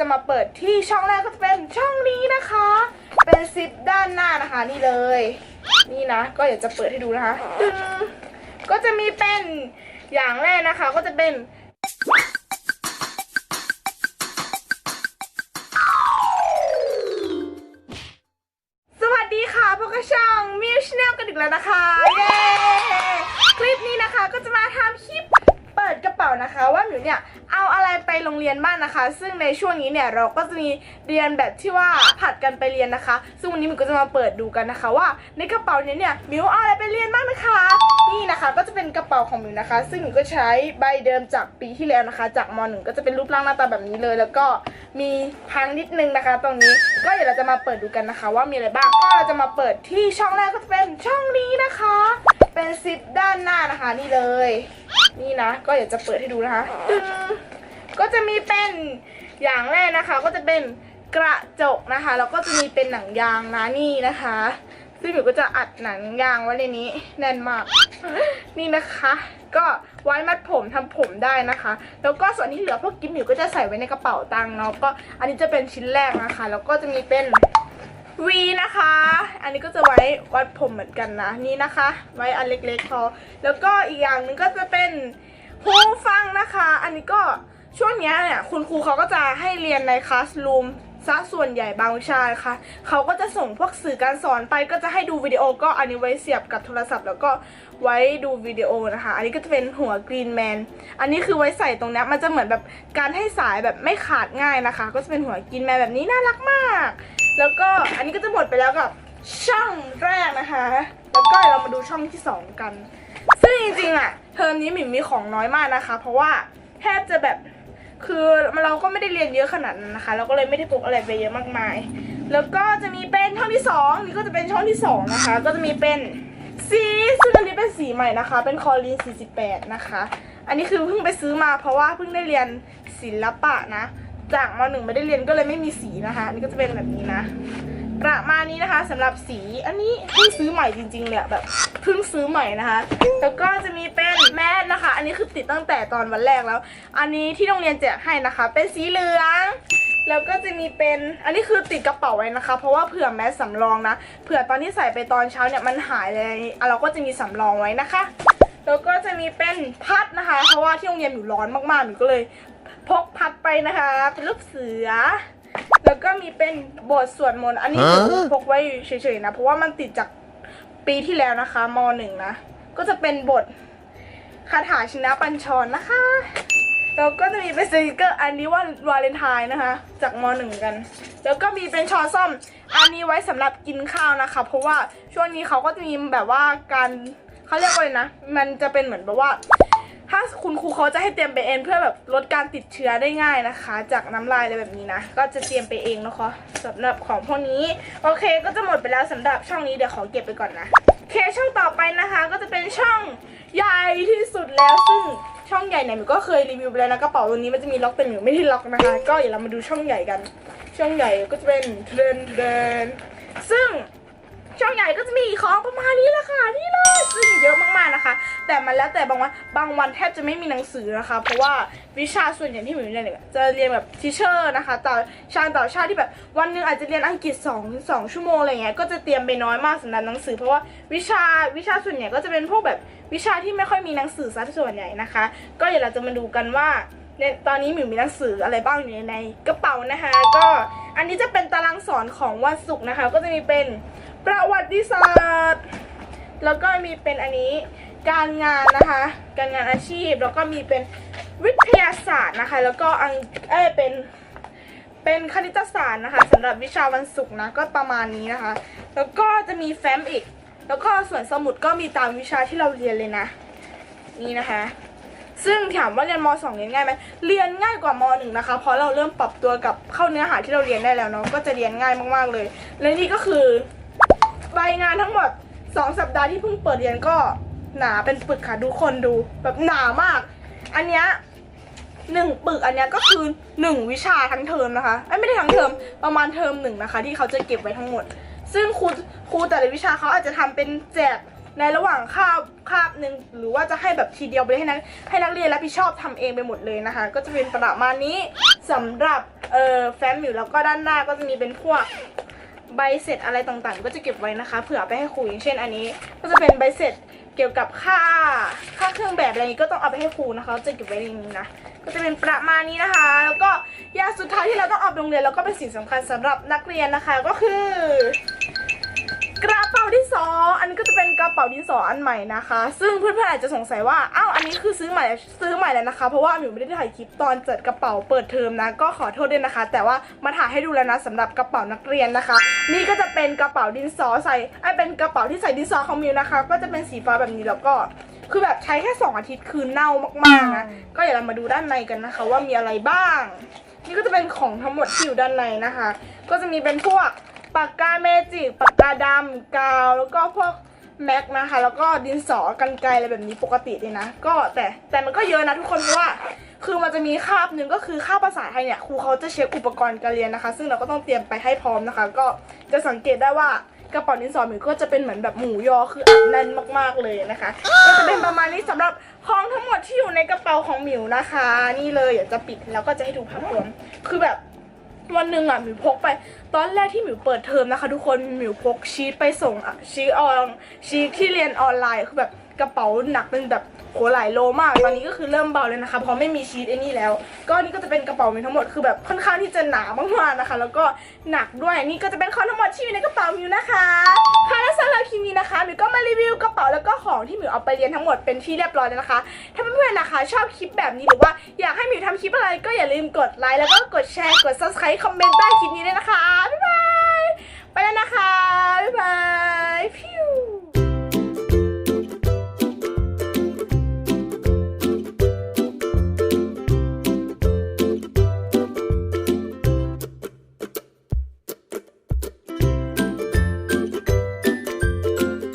จะมาเปิดที่ช่องแรกก็จะเป็นช่องนี้นะคะ เป็นซิปด้านหน้านะคะนี่เลย นี่นะ ก็อยากจะเปิดให้ดูนะคะตึงก็จะมีเป็นอย่างแรกนะคะ ก็จะเป็นสวัสดีค่ะพวกกระช่องมิวชแนลกันอีกแล้วนะคะ เย้ คลิปนี้นะคะก็จะมาทำคลิปเปิดกระเป๋านะคะว่าหนูเนี่ยเอาอะไรไปโรงเรียนบ้างนะคะ ซึ่งในช่วงนี้เนี่ยเราก็จะมีเรียนแบบที่ว่าผัดกันไปเรียนนะคะ ซึ่งวันนี้มิวก็จะมาเปิดดูกันนะคะ ว่าในกระเป๋าเนี้เนี่ยมิวเอาอะไรไปเรียนบ้างนะคะ นี่นะคะก็จะเป็นกระเป๋าของมิวนะคะ ซึ่งมิวก็ใช้ใบเดิมจากปีที่แล้วนะคะ จากมหนึ่งก็จะเป็นรูปร่างหน้าตาแบบนี้เลย แล้วก็มีพังนิดนึงนะคะ ตรงนี้ก็เดี๋ยวเราจะมาเปิดดูกันนะคะ ว่ามีอะไรบ้างก็เราจะมาเปิดที่ช่องแรกก็จะเป็นช่องนี้นะคะ เป็นซิปด้านหน้านะคะนี่เลย นี่นะ ก็อยากจะเปิดให้ดูนะคะก็จะมีเป็นอย่างแรกนะคะ ก็จะเป็นกระจกนะคะแล้วก็จะมีเป็นหนังยางนะนี่นะคะ ซึ่งหมิวก็จะอัดหนังยางไว้ในนี้แน่นมาก นี่นะคะ ก็ไว้มัดผมทำผมได้นะคะ แล้วก็ส่วนที่เหลือพวกกิฟต์หมิวก็จะใส่ไว้ในกระเป๋าตังค์เนาะก็อันนี้จะเป็นชิ้นแรกนะคะ แล้วก็จะมีเป็น วีนะคะ อันนี้ก็จะไว้วัดผมเหมือนกันนะนี่นะคะ ไว้อันเล็กๆพอแล้วก็อีกอย่างหนึ่งก็จะเป็นหูฟังนะคะ อันนี้ก็ช่วงเนี้ยเนี่ยคุณครูเขาก็จะให้เรียนในคลาสรูมซะส่วนใหญ่บางวิชาค่ะเขาก็จะส่งพวกสื่อการสอนไปก็จะให้ดูวิดีโอก็อันนี้ไว้เสียบกับโทรศัพท์ แล้วก็ไว้ดูวิดีโอนะคะ อันนี้ก็จะเป็นหัวกรีนแมนอันนี้คือไว้ใส่ตรงนี้มันจะเหมือนแบบการให้สายแบบไม่ขาดง่ายนะคะ ก็จะเป็นหัวกรีนแมนแบบนี้น่ารักมาก แล้วก็อันนี้ก็จะหมดไปแล้วกับช่องแรกนะคะ แล้วก็เรามาดูช่องที่สองกัน ซึ่งจริงๆอะเทอมนี้หมิมมีของน้อยมากนะคะ เพราะว่าแทบจะแบบคือเราก็ไม่ได้เรียนเยอะขนาดนั้นนะคะ เราก็เลยไม่ได้พกอะไรไปเยอะมากมาย แล้วก็จะมีเป็นช่องที่สองนี่ก็จะเป็นช่องที่สองนะคะ ก็จะมีเป็นสีซึ่งอันนี้เป็นสีใหม่นะคะ เป็นคอลีน48 นะคะ อันนี้คือเพิ่งไปซื้อมาเพราะว่าเพิ่งได้เรียนศิลปะนะ จากมหนึ่งไม่ได้เรียนก็เลยไม่มีสีนะคะนนี้ก็จะเป็นแบบนี้นะ ประมาณนี้นะคะสำหรับสีอันนี้เพิ่งซื้อใหม่จริงๆเลยแบบเพิ่งซื้อใหม่นะคะ แล้วก็จะมีเป็นแมสนะคะ อันนี้คือติดตั้งแต่ตอนวันแรกแล้ว อันนี้ที่โรงเรียนแจกให้นะคะ เป็นสีเหลืองแล้วก็จะมีเป็น อันนี้คือติดกระเป๋าไว้นะคะ เพราะว่าเผื่อแมสสำรองนะ เผื่อตอนที่ใส่ไปตอนเช้าเนี่ยมันหายเลยอะเราก็จะมีสำรองไว้นะคะ แล้วก็จะมีเป็นพัดนะคะ เพราะว่าที่โรงเรียนหนูร้อนมากๆ หนูก็เลย พกพัดไปนะคะ เป็นลูกเสือ แล้วก็มีเป็นบทสวดมนต์อันนี้หนูพกไว้เฉยๆนะ เพราะว่ามันติดจากปีที่แล้วนะคะมหนึ่งนะ ก็จะเป็นบทคาถาชินะปัญชรนะคะแล้วก็จะมีเป็นสติกเกอร์อันนี้ว่าวาเลนไทน์นะคะ จากมหนึ่งกัน แล้วก็มีเป็นช้อนส้อม อันนี้ไว้สำหรับกินข้าวนะคะ เพราะว่าช่วงนี้เขาก็จะมีแบบว่าการเขาเรียกว่าอะไรนะ มันจะเป็นเหมือนแบบว่า ถ้าคุณครูเขาจะให้เตรียมไปเองเพื่อแบบลดการติดเชื้อได้ง่ายนะคะ จากน้ำลายอะไรแบบนี้นะ ก็จะเตรียมไปเองนะคะสำหรับของพวกนี้ โอเคก็จะหมดไปแล้วสำหรับช่องนี้เดี๋ยวขอเก็บไปก่อนนะโอเคช่องต่อไปนะคะ ก็จะเป็นช่องใหญ่ที่สุดแล้วซึ่งช่องใหญ่เนี่ยหนูก็เคยรีวิวไปแล้วนะกระเป๋าตัวนี้มันจะมีล็อกแต่หนูไม่ได้ล็อกนะคะ ก็เดี๋ยวเรามาดูช่องใหญ่กัน ช่องใหญ่ก็จะเป็นเทรนเทรนซึ่ง ช่องใหญ่ก็จะมีของประมาณนี้แหละค่ะนี่เลยซึ่งเยอะมากๆนะคะ แต่มันแล้วแต่บางวันบางวันแทบจะไม่มีหนังสือนะคะ เพราะว่าวิชาส่วนใหญ่ที่หนูเรียนเนี่ยจะเรียนแบบทิเชอร์นะคะต่อชาญต่อชาติที่แบบวันหนึงอาจจะเรียนอังกฤษ2 2ชั่วโมงอะไรเงี้ยก็จะเตรียมไปน้อยมากสำหรับหนังสือ เพราะว่าวิชาวิชาส่วนใหญ่ก็จะเป็นพวกแบบวิชาที่ไม่ค่อยมีหนังสือซะส่วนใหญ่นะคะ ก็เดี๋ยวเราจะมาดูกันว่าเนี่ยตอนนี้หมิวมีหนังสืออะไรบ้างอยู่ในกระเป๋านะคะ ก็อันนี้จะเป็นตารางสอนของวันศุกร์นะคะ ก็จะมีเป็น ประวัติศาสตร์ แล้วก็มีเป็นอันนี้การงานนะคะ การงานอาชีพ แล้วก็มีเป็นวิทยาศาสตร์นะคะ แล้วก็อังเอ้เป็นเป็นคณิตศาสตร์นะคะสำหรับวิชาวันศุกร์นะก็ประมาณนี้นะคะ แล้วก็จะมีแฟ้มอีก แล้วก็ส่วนสมุดก็มีตามวิชาที่เราเรียนเลยนะ นี่นะคะ ซึ่งถามว่าเรียนม .2 เรียนง่ายไหมเรียนง่ายกว่าม .1 นะคะ เพราะเราเริ่มปรับตัวกับเข้าเนื้อหาที่เราเรียนได้แล้วเนาะก็จะเรียนง่ายมากๆเลย และนี่ก็คือ ใบงานทั้งหมด 2 สัปดาห์ที่เพิ่งเปิดเรียนก็หนาเป็นปึกค่ะดูคนดูแบบหนามาก อันเนี้ยหนึ่งปึกอันเนี้ยก็คือหนึ่งวิชาทั้งเทอมนะคะไม่ได้ทั้งเทอมประมาณเทอมหนึ่งนะคะ ที่เขาจะเก็บไว้ทั้งหมด ซึ่งครูครูแต่ละวิชาเขาอาจจะทำเป็นแจกในระหว่างคาบคาบหนึ่งหรือว่าจะให้แบบทีเดียวไปให้นักให้นักเรียนรับผิดชอบทำเองไปหมดเลยนะคะ ก็จะเป็นประมาณนี้สำหรับเอ่อแฟ้มอยู่แล้วก็ด้านหน้าก็จะมีเป็นพวก ใบเสร็จอะไรต่างๆ ก็จะเก็บไว้นะคะ เผื่อไปให้ครูอย่างเช่นอันนี้ ก็จะเป็นใบเสร็จเกี่ยวกับค่าค่าเครื่องแบบอะไรนี้ก็ต้องเอาไปให้ครูนะคะจะเก็บไว้ในนี้นะก็จะเป็นประมาณนี้นะคะ แล้วก็ยาสุดท้ายที่เราต้องเอาไปโรงเรียนแล้วก็เป็นสิ่งสำคัญสำหรับนักเรียนนะคะก็คือกระเป๋า นี้ก็จะเป็นกระเป๋าดินสออันใหม่นะคะ ซึ่งเพื่อนๆอาจจะสงสัยว่าอ้าวอันนี้คือซื้อใหม่ซื้อใหม่แล้วนะคะ เพราะว่าหมิวไม่ได้ถ่ายคลิปตอนเปิดกระเป๋าเปิดเทอมนะ ก็ขอโทษด้วยนะคะ แต่ว่ามาถ่ายให้ดูแล้วนะสำหรับกระเป๋านักเรียนนะคะ นี่ก็จะเป็นกระเป๋าดินสอใส่ไอเป็นกระเป๋าที่ใส่ดินสอของมิวนะคะ ก็จะเป็นสีฟ้าแบบนี้แล้วก็คือแบบใช้แค่สองอาทิตย์คือเน่ามากๆนะ ก็เดี๋ยวเรามาดูด้านในกันนะคะ ว่ามีอะไรบ้าง นี่ก็จะเป็นของทั้งหมดที่อยู่ด้านในนะคะ ก็จะมีเป็นพวก ปากกาเมจิกปากกาดำกาวแล้วก็พวกแม็กนะคะ แล้วก็ดินสอกันไกรอะไรแบบนี้ปกติเลยนะ ก็แต่แต่มันก็เยอะนะทุกคนเพราะว่า คือมันจะมีคาบหนึ่งก็คือคาบภาษาไทยเนี่ยครูเขาจะเช็คอุปกรณ์การเรียนนะคะ ซึ่งเราก็ต้องเตรียมไปให้พร้อมนะคะ ก็จะสังเกตได้ว่ากระเป๋าดินสอหมิวก็จะเป็นเหมือนแบบหมูยอคืออัดแน่นมากๆเลยนะคะ ก็จะเป็นประมาณนี้สำหรับของทั้งหมดที่อยู่ในกระเป๋าของหมิวนะคะ นี่เลยเดี๋ยวจะปิดแล้วก็จะให้ดูภาพรวมคือแบบ วันหนึ่งอะหมิวพกไป ตอนแรกที่หมิวเปิดเทอมนะคะ ทุกคนหมิวพกชีตไปส่งอะชีตออนชีตที่เรียนออนไลน์คือแบบ กระเป๋าหนักเป็นแบบโหหลายโลมากตอนนี้ก็คือเริ่มเบาเลยนะคะเพราะไม่มีชีตไอ้นี่แล้ว ก็นี่ก็จะเป็นกระเป๋ามิวทั้งหมดคือแบบค่อนข้างที่จะหนามากๆนะคะ แล้วก็หนักด้วยนี่ก็จะเป็นของทั้งหมดที่อยู่ในกระเป๋ามิวนะคะค่ะและสำหรับคลิปนี้นะคะมิวก็มารีวิวกระเป๋าแล้วก็ของที่มิวเอาไปเรียนทั้งหมดเป็นที่เรียบร้อยแล้วนะคะ ถ้าเพื่อนๆนะคะ ชอบคลิปแบบนี้หรือว่าอยากให้มิวทำคลิปอะไรก็อย่าลืมกดไลค์แล้วก็กดแชร์กด subscribe คอมเมนต์ใต้คลิปนี้ด้วยนะคะบ๊ายบายไปแล้วนะคะบ๊ายบายพิว